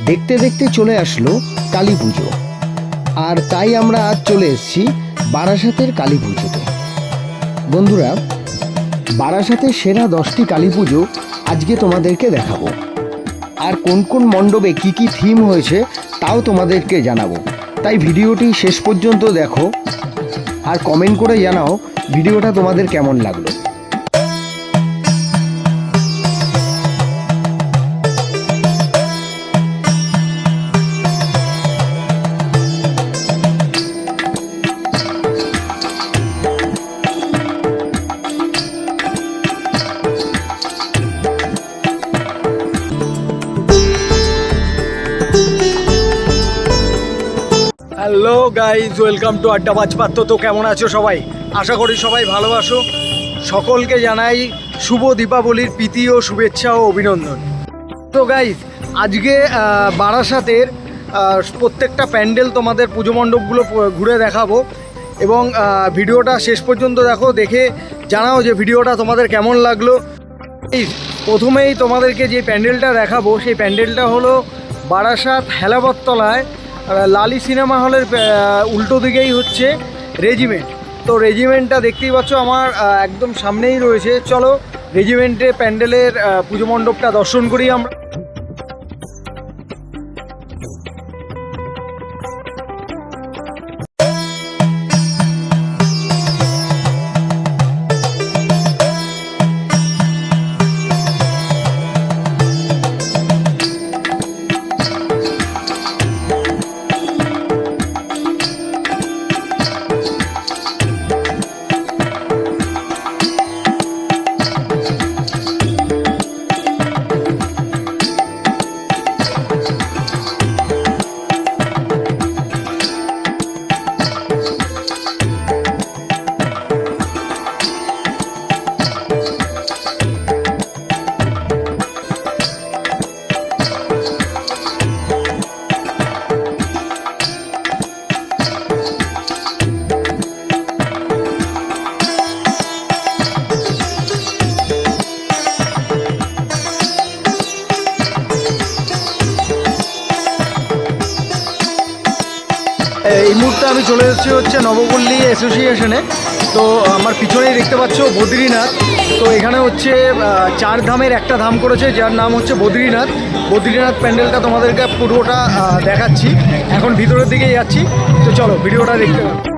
দেখতে দেখতে চলে আসলো কালী পুজো। আর তাই আমরা আজ চলে এসেছি বারাসাতের কালী পুজোতে। বন্ধুরা বারাসাতের সেরা দশটি কালী পুজো আজকে তোমাদেরকে দেখাবো। আর কোন কোন মণ্ডপে কি কি থিম হয়েছে তাও তোমাদেরকে জানাব। তাই ভিডিওটি শেষ পর্যন্ত দেখো। আর কমেন্ট করে জানাও ভিডিওটা তোমাদের কেমন লাগল। গাইজ ওয়েলকাম টু আড্ডা বাজপাত্র তো কেমন আছো সবাই? আশা করি সবাই ভালোবাসো সকলকে জানাই শুভ দীপাবলির প্রীতি ও শুভেচ্ছা ও অভিনন্দন। তো গাইজ আজকে বারাসাতের প্রত্যেকটা প্যান্ডেল তোমাদের পুজো মণ্ডপগুলো ঘুরে দেখাবো। এবং ভিডিওটা শেষ পর্যন্ত দেখো দেখে জানাও যে ভিডিওটা তোমাদের কেমন লাগল। এই প্রথমেই তোমাদেরকে যে প্যান্ডেলটা দেখাবো সেই প্যান্ডেলটা হলো বারাসাত হেলাবতলায় আহ, লালি সিনেমা হলের উল্টো দিকেই হচ্ছে রেজিমেন্ট তো রেজিমেন্টটা দেখতেই পাচ্ছ, আমার একদম সামনেই রয়েছে। চলো রেজিমেন্টে প্যান্ডেলের পুজো মণ্ডপটা দর্শন করি আমরা। এই মুহূর্তে আমি চলে এসেছি হচ্ছে নবপল্লী অ্যাসোসিয়েশনে। তো আমার পিছনেই দেখতে পাচ্ছ বদ্রীনাথ। তো এখানে হচ্ছে চার ধামের একটা ধাম করেছে, যার নাম হচ্ছে বদ্রীনাথ। বদ্রীনাথ প্যান্ডেলটা তোমাদেরকে পুরোটা দেখাচ্ছি। এখন ভিতরের দিকেই যাচ্ছি। তো চলো, ভিডিওটা দেখতে পাবো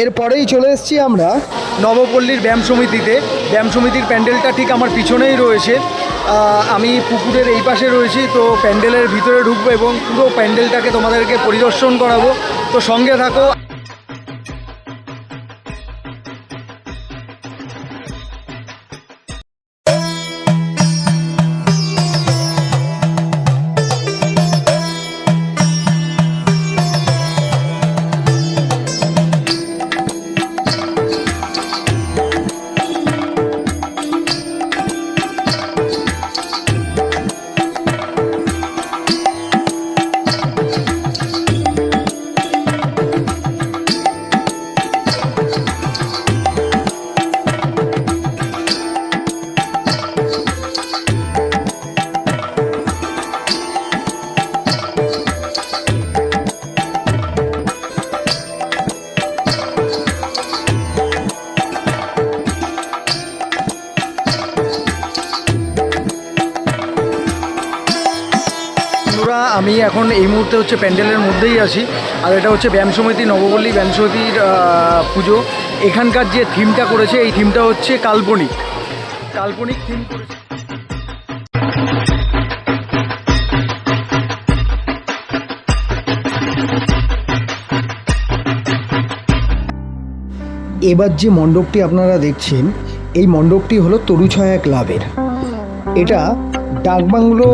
এরপরেই চলে এসেছি আমরা নবপল্লীর ব্যায়াম সমিতিতে। ব্যায়াম সমিতির প্যান্ডেলটা ঠিক আমার পিছনেই রয়েছে। আমি পুকুরের এই পাশে রয়েছি, তো প্যান্ডেলের ভিতরে ঢুকবো এবং পুরো প্যান্ডেলটাকে তোমাদেরকে পরিদর্শন করাবো। তো সঙ্গে থাকো। আমি এখন এই মুহূর্তে হচ্ছে প্যান্ডেলের মধ্যেই আছি। আর এটা হচ্ছে ব্যায়াম সমিতি, নবপল্লী ব্যায়াম সমিতির পুজো। এখানকার যে থিমটা করেছে, এই থিমটা হচ্ছে কাল্পনিক। কাল্পনিক থিম করেছে। এবার যে মণ্ডপটি আপনারা দেখছেন, এই মণ্ডপটি হলো তরুছায়া ক্লাবের। এটা ডাকবাংলো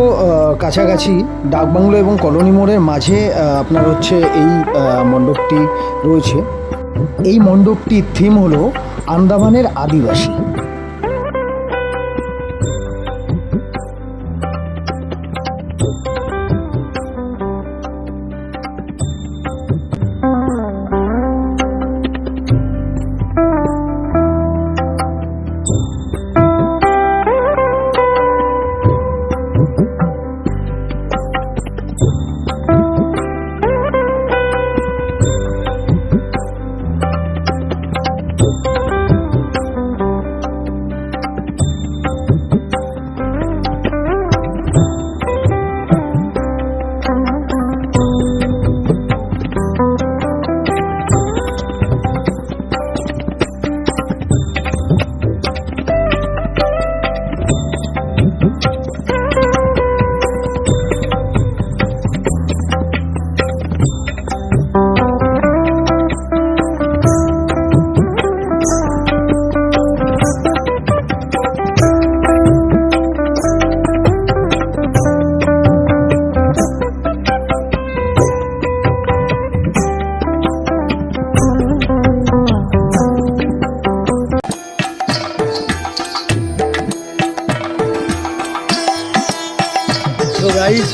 কাছাকাছি ডাকবাংলো এবং কলোনি মোড়ের মাঝে আপনার হচ্ছে এই মণ্ডপটি রয়েছে। এই মণ্ডপটির থিম হলো আন্দামানের আদিবাসী। গাইজ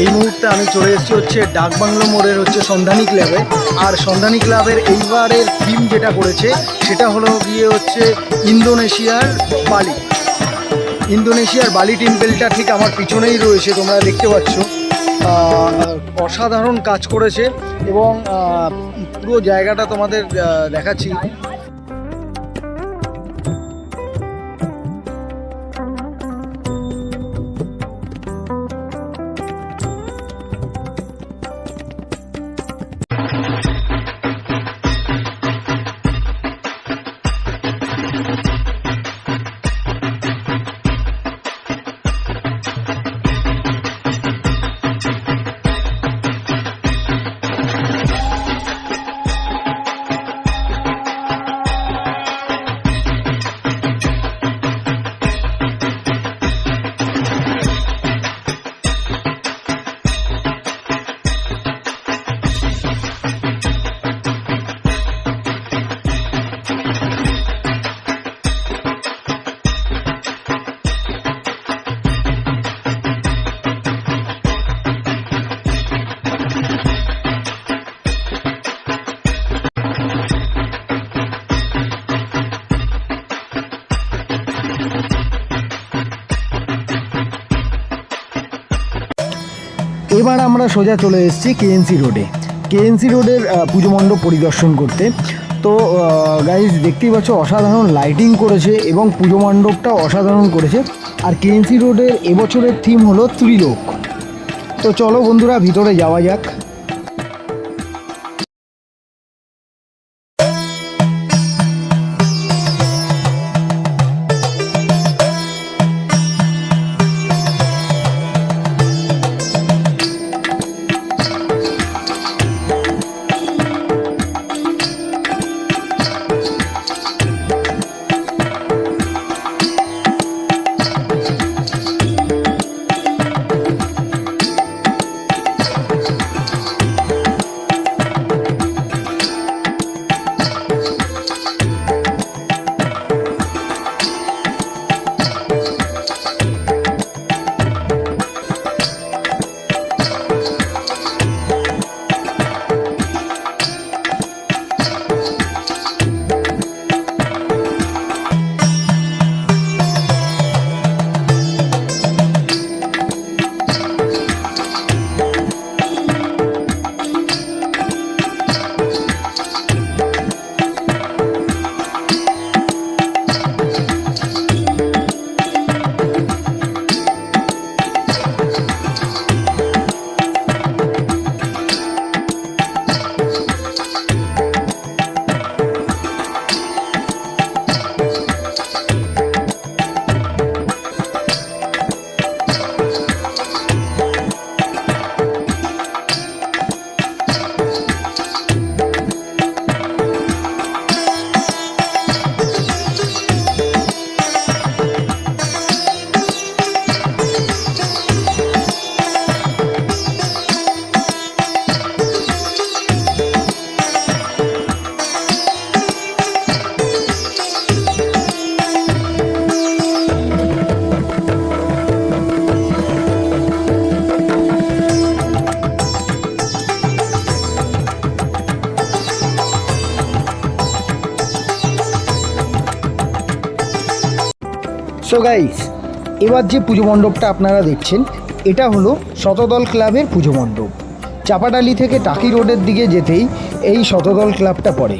এই মুহূর্তে আমি চলে এসেছি হচ্ছে ডাকবাংলো মোড়ের হচ্ছে সন্ধানী ক্লাবে। আর সন্ধানী ক্লাবের এইবারের থিম যেটা করেছে, সেটা হলো গিয়ে হচ্ছে ইন্দোনেশিয়ার বালি। ইন্দোনেশিয়ার বালি টেম্পেলটা ঠিক আমার পিছনেই রয়েছে, তোমরা দেখতে পাচ্ছ। অসাধারণ কাজ করেছে এবং পুরো জায়গাটা তোমাদের দেখাচ্ছি। এবার আমরা সোজা চলে এসেছি কেএনসি রোডে। কেএনসি রোডের পুজো মণ্ডপ পরিদর্শন করতে। তো গাইজ দেখতেই পাচ্ছ, অসাধারণ লাইটিং করেছে এবং পুজো মণ্ডপটাও অসাধারণ করেছে। আর কেএনসি রোডের এবছরের থিম হলো ত্রিলোক। তো চলো বন্ধুরা, ভিতরে যাওয়া যাক। গাইস এবার যে পুজো মণ্ডপটা আপনারা দেখছেন, এটা হলো শতদল ক্লাবের পুজো মণ্ডপ। চাপাডালি থেকে টাকি রোডের দিকে যেতেই এই শতদল ক্লাবটা পড়ে।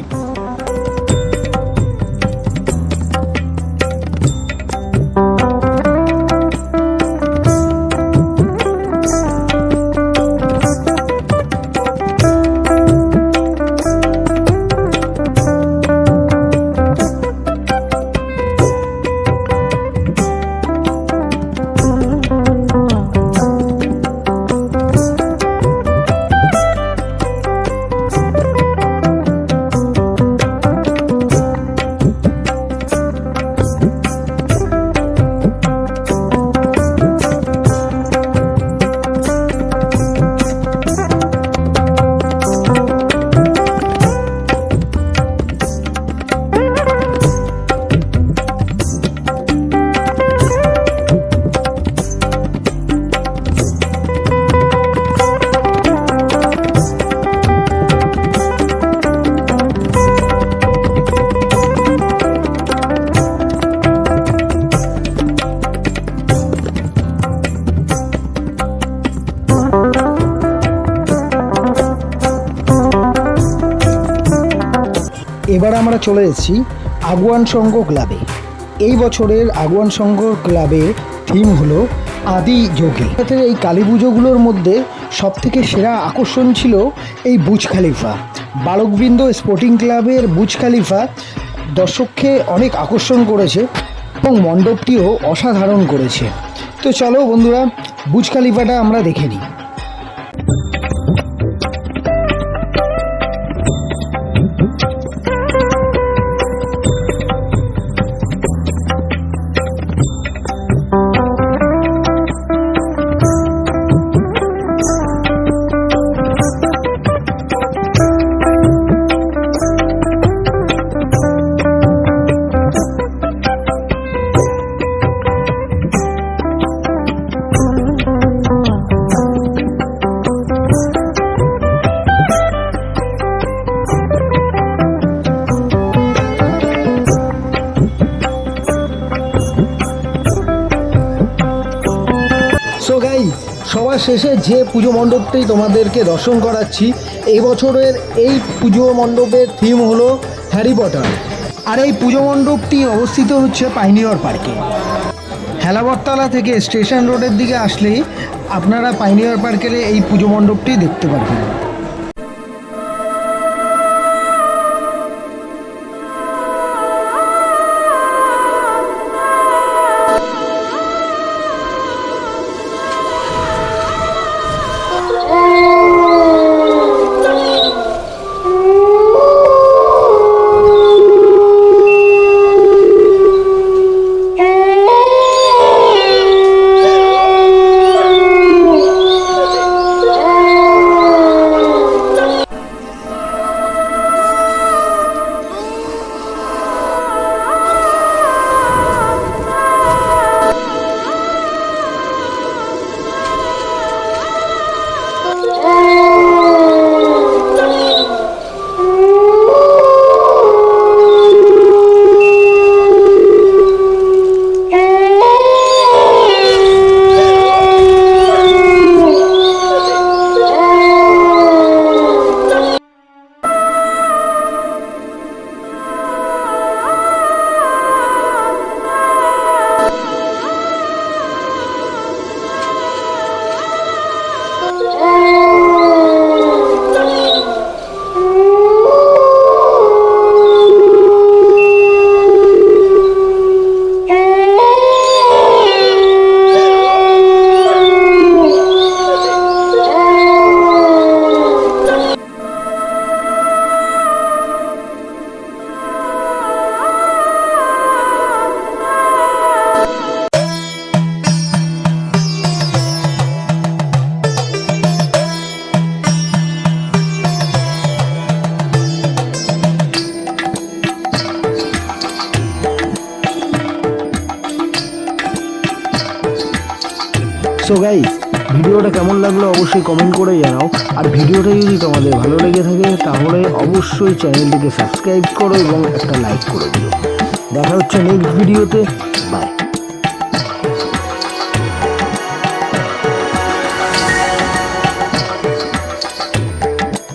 এবার আমরা চলে এসেছি আগুয়ান সংঘ ক্লাবে। এই বছরের আগুয়ান সংঘ ক্লাবের থিম হলো আদি যোগী। এই কালী পুজোগুলোর মধ্যে সবথেকে সেরা আকর্ষণ ছিল এই বুজ খালিফা। বালকবৃন্দ স্পোর্টিং ক্লাবের বুজ খালিফা দর্শককে অনেক আকর্ষণ করেছে এবং মণ্ডপটিও অসাধারণ করেছে। তো চলো বন্ধুরা, বুজ খালিফাটা আমরা দেখে নিই। যে পুজো মণ্ডপটি তোমাদেরকে দর্শন করাচ্ছি এই বছরের এই পুজো মণ্ডপের থিম হলো হ্যারি পটার আর এই পুজো মণ্ডপটি অবস্থিত হচ্ছে পাইনিয়র পার্কে হেলাবরতলা থেকে স্টেশন রোডের দিকে আসলেই আপনারা পাইনিয়র পার্কের এই পুজো মণ্ডপটি দেখতে পারবেন। সো গাইস ভিডিওটা কেমন লাগল অবশ্যই কমেন্ট করে জানাও। আর ভিডিওটা যদি তোমাদের ভালো লেগে থাকে, তাহলে অবশ্যই চ্যানেলটিকে সাবস্ক্রাইব করো এবং একটা লাইক করে দিও। দেখা হচ্ছে নেক্সট ভিডিওতে